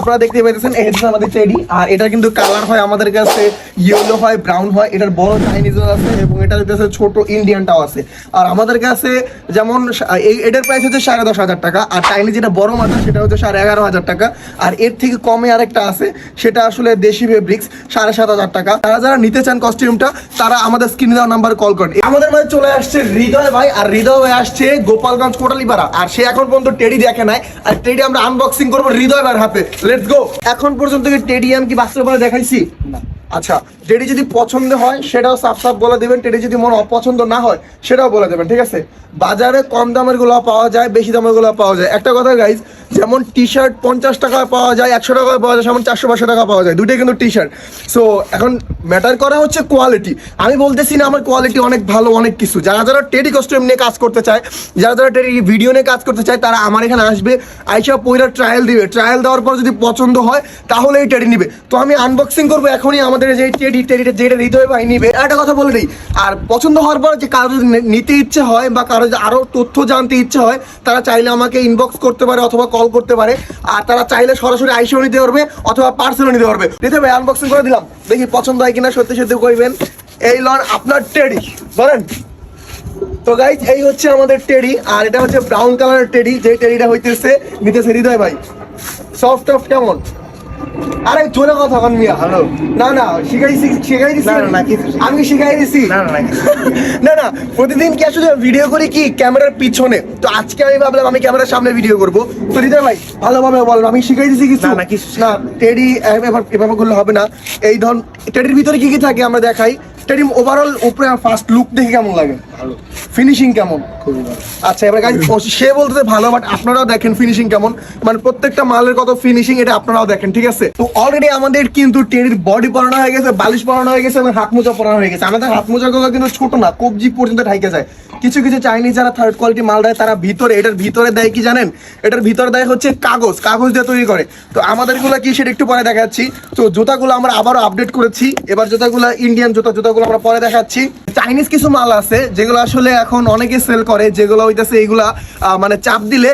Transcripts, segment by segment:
আপনারা দেখতে পাইতেছেন, এই হচ্ছে আমাদের টেডি আর এটা কিন্তু কালার হয় আমাদের কাছে ইয়েলো হয় ব্রাউন হয়, এটার বড় চাইনিজও আছে এবং এটার কাছে ছোট ইন্ডিয়ানটাও আছে। আর আমাদের কাছে যেমন এই এটার প্রাইস হচ্ছে সাড়ে দশ হাজার টাকা, আর চাইনিজ যেটা বড় মাথা সেটা হচ্ছে সাড়ে এগারো হাজার টাকা, আর এর থেকে কমে আরেকটা আছে, সেটা আসলে দেশি ফেব্রিক্স সাড়ে সাত হাজার টাকা। তারা যারা নিতে চান কস্টিউমটা তারা আমাদের স্ক্রিনে দেওয়া নাম্বার কল করেন। আমাদের মাঝে চলে আসছে হৃদয় ভাই, আর হৃদয় ভাই আসছে গোপালগঞ্জ কোটালিপাড়া। আর সে এখন পর্যন্ত টেডি দেখে নাই, আর টেডি আমরা আনবক্সিং করব হৃদয় ভাইয়ের হাতে। লেটস গো এখন পর্যন্ত কি টেডি আমি কি বাস্তবে দেখাইছি? না। আচ্ছা টেডি যদি পছন্দ হয় সেটাও সাফ সাফ বলে দেবেন। টেডি যদি মন অপছন্দ না হয় সেটাও বলে দেবেন ঠিক আছে? বাজারে কম দামেরগুলো পাওয়া যায় বেশি দামেরগুলো পাওয়া যায়। একটা কথা গাইজ যেমন টি শার্ট পঞ্চাশ টাকা পাওয়া যায়, একশো টাকা পাওয়া যায়, যেমন চারশো পাঁচশো টাকা পাওয়া যায় দুটোই কিন্তু টি শার্ট সো এখন ম্যাটার করা হচ্ছে কোয়ালিটি আমি বলতেছি না আমার কোয়ালিটি অনেক ভালো, অনেক কিছু। যারা যারা টেডি কস্টিউম নিয়ে কাজ করতে চায়, যারা যারা টেডি ভিডিও নিয়ে কাজ করতে চায়, তারা আমার এখানে আসবে, আইসা পয়লা ট্রায়াল দিবে। ট্রায়াল দেওয়ার পর যদি পছন্দ হয় তাহলে এই টেডি নিবে। তো আমি আনবক্সিং করব এখনই আমাদের যে টেডি টেডিটা যেটা হৃদয় ভাই নিবে। একটা কথা বলে দিই, আর পছন্দ হওয়ার পর যে কারও যদি নিতে ইচ্ছে হয় বা কারও আরও তথ্য জানতে ইচ্ছে হয়, তারা চাইলে আমাকে ইনবক্স করতে পারে অথবা কল করতে পারে, আর তারা চাইলে সরাসরি আইসেও নিতে পারবে অথবা পার্সেলও নিতে পারবে। দেখতে ভাই আনবক্সিং করে দিলাম। দেখি পছন্দ হয় কিনা, সত্যি সত্যি কইবেন। এই লন, আপনার টেডি বলেন। তো গাইজ এই হচ্ছে আমাদের টেডি আর এটা হচ্ছে ব্রাউন কালারের টেডি যে টেডিটা হইতেছে, নিতেছে হৃদয় ভাই। সফট টফট কেমন? আরে জোরে কথা কন মিয়া। হ্যালো। না না শিখাইছি শিখাই দিছি। না, না, কিছু আমি শিখাই দিছি। না, না, না, না প্রতিদিন কি আসলে ভিডিও করি কি ক্যামেরার পিছনে? তো আজকে আমি ভাবলাম আমি ক্যামেরার সামনে ভিডিও করব। তো হৃদয় ভাই ভালোভাবে বল আমি শিখাই দিছি কিছু? না, না, কিছু না টেডি এবার এভাবে করলে হবে না। এই ধর টেডির ভিতরে কি কি থাকে আমরা দেখাই? টেডি ওভারঅল উপরে ফার্স্ট লুক দেখে কেমন লাগে? ফিনিশিং কেমন? আচ্ছা এবার গাইজ সে বলতে ভালো বাট আপনারাও দেখেন ফিনিশিং কেমন। মানে প্রত্যেকটা মালের কত ফিনিশিং এটা আপনারাও দেখেন ঠিক আছে? তো অলরেডি আমাদের কিন্তু টেরির বডি পরানো হয়ে গেছে বালিশ পরানো হয়ে গেছে এবং হাত মোজা পরানো হয়ে গেছে। আমাদের হাত মোজাগুলো কিন্তু ছোট না কবজি পর্যন্ত ঢাইকে যায়। কিছু কিছু চাইনিজ যারা থার্ড কোয়ালিটি মাল দেয় তারা ভিতরে এটার ভিতরে দেয় কি জানেন? এটার ভিতরে দেয় হচ্ছে কাগজ কাগজ দিয়ে তৈরি করে। তো আমাদেরগুলো কি সেটা একটু পরে দেখাচ্ছি। তো জুতাগুলো আমরা আবারও আপডেট করেছি। এবার জুতাগুলো ইন্ডিয়ান জুতা জুতাগুলো আমরা পরে দেখাচ্ছি। চাইনিজ কিছু মাল আছে, যেগুলো আসলে এখন অনেকে সেল করে, যেগুলো হইতেছে এইগুলা মানে চাপ দিলে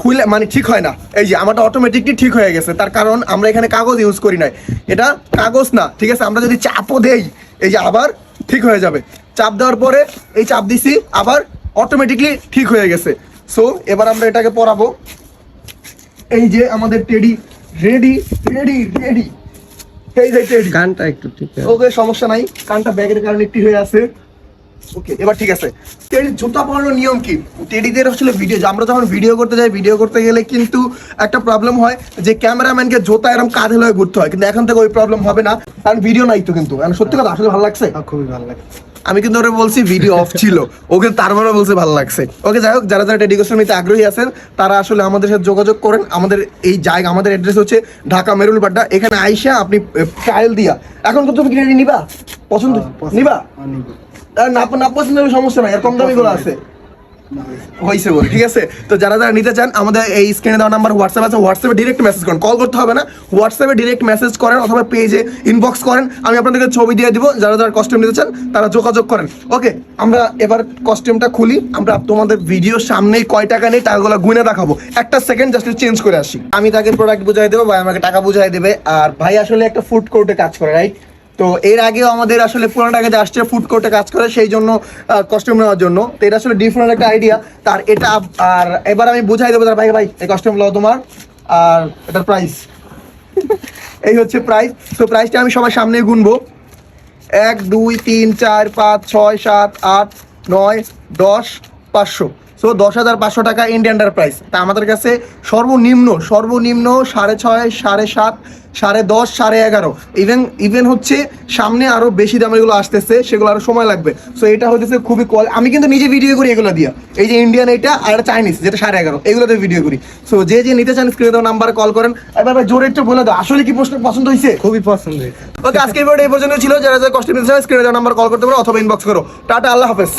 খুলে মানে ঠিক হয় না। এই যে, আমারটা অটোমেটিকলি ঠিক হয়ে গেছে। তার কারণ আমরা এখানে কাগজ ইউজ করি নাই। এটা কাগজ না, ঠিক আছে? আমরা যদি চাপও দেই, এই যে আবার ঠিক হয়ে যাবে। চাপ দেওয়ার পরে এই চাপ দিছি, আবার অটোমেটিকলি ঠিক হয়ে গেছে। সো এবার আমরা এটাকে পরাবো। এই যে আমাদের টেডি রেডি রেডি রেডি এই যে টেডি গানটা একটু ঠিক ওকে সমস্যা নাই। কানটা ব্যাগের কারণে একটু হয়ে আছে। ওকে এবার ঠিক আছে। টেডি জুতা পরানোর নিয়ম কি? টেডিদের আসলে ভিডিও আমরা যখন ভিডিও করতে যাই ভিডিও করতে গেলে কিন্তু একটা প্রবলেম হয় যে ক্যামেরাম্যানকে জুতা এরকম কাঁধে লয়ে ঘুরতে হয়। কিন্তু এখন থেকে ওই প্রবলেম হবে না। কারণ ভিডিও নাই তো কিন্তু। সত্যি কথা আসলে ভালো লাগছে? খুবই ভালো লাগে আমি কিন্তু ওরা বলছি ভিডিও অফ ছিল। ওকে তারপরে বলছে ভালো লাগছে। ওকে যাই হোক যারা যারা ডেডিকেশন নিতে আগ্রহী আছেন তারা আসলে আমাদের সাথে যোগাযোগ করেন। আমাদের এই জায়গা আমাদের অ্যাড্রেস হচ্ছে ঢাকা মেরুল বাড্ডা এখানে আইসা আপনি ট্রায়াল দিয়া। এখন তো তুমি কি নিবা? পছন্দ? নিবা? না না পছন্দ সমস্যা নাই এরকম কম দামি গুলো আছে। হয়েছে। বলে, ঠিক আছে? তো যারা যারা নিতে চান, আমাদের এই স্ক্রিনে দেওয়া নাম্বার হোয়াটসঅ্যাপ আছে হোয়াটসঅ্যাপে ডিরেক্ট মেসেজ করেন। কল করতে হবে না। হোয়াটসঅ্যাপে ডিরেক্ট মেসেজ করেন অথবা পেজে ইনবক্স করেন। আমি আপনাদেরকে ছবি দিয়ে দিব, যারা যারা কস্টিউম নিতে চান, তারা যোগাযোগ করেন। ওকে আমরা এবার কস্টিউমটা খুলি। আমরা তোমাদের ভিডিওর সামনেই কয় টাকা নেই টাকাগুলো গুনে দেখাবো। একটা সেকেন্ড জাস্ট চেঞ্জ করে আসি। আমি তাকে প্রোডাক্ট বুঝাই দেবো, ভাই আমাকে টাকা বুঝাই দেবে। আর ভাই আসলে একটা ফুড কোর্টে কাজ করে রাইট তো এর আগেও আমাদের আসলে পুরোনো যে আসছে ফুড কোর্টে কাজ করে, সেই জন্য কস্টিউম নেওয়ার জন্য। তো এটা আসলে ডিফারেন্ট একটা আইডিয়া তার এটা, আর এবার আমি বুঝাই দেবো, তার ভাই ভাই, এই কস্টিউম লো তোমার। আর এটার প্রাইস এই হচ্ছে প্রাইস তো প্রাইসটা আমি সবার সামনে গুনবো। এক, দুই, তিন, চার, পাঁচ, ছয়, সাত, আট, নয়, দশ, পাঁচশো। সো দশ হাজার পাঁচশো টাকা ইন্ডিয়ানটার প্রাইস তা আমাদের কাছে সর্বনিম্ন সর্বনিম্ন সাড়ে ছয় সাড়ে সাত সাড়ে দশ সাড়ে এগারো। ইভেন ইভেন হচ্ছে সামনে আরও বেশি দামেরগুলো আসতেছে সেগুলো আরও সময় লাগবে। সো এটা হচ্ছে খুবই কোয়াল আমি কিন্তু নিজে ভিডিও করি এগুলো দিয়া। এই যে ইন্ডিয়ান এটা আর চাইনিজ যেটা সাড়ে এগারো এগুলোতে ভিডিও করি। সো যে যে নিতে চান স্ক্রিনে দেওয়া নাম্বার কল করেন। এবার জোরে একটু বলে দাও আসলে কি প্রশ্ন পছন্দ হয়েছে খুবই পছন্দ হয়েছে ওকে আজকের ভিডিও এই পর্যন্ত ছিল। যারা যারা কষ্ট নিতে চায় স্ক্রিনে দেওয়া নাম্বার কল করতে পারো অথবা ইনবক্স করো। টাটা আল্লাহ হাফেজ।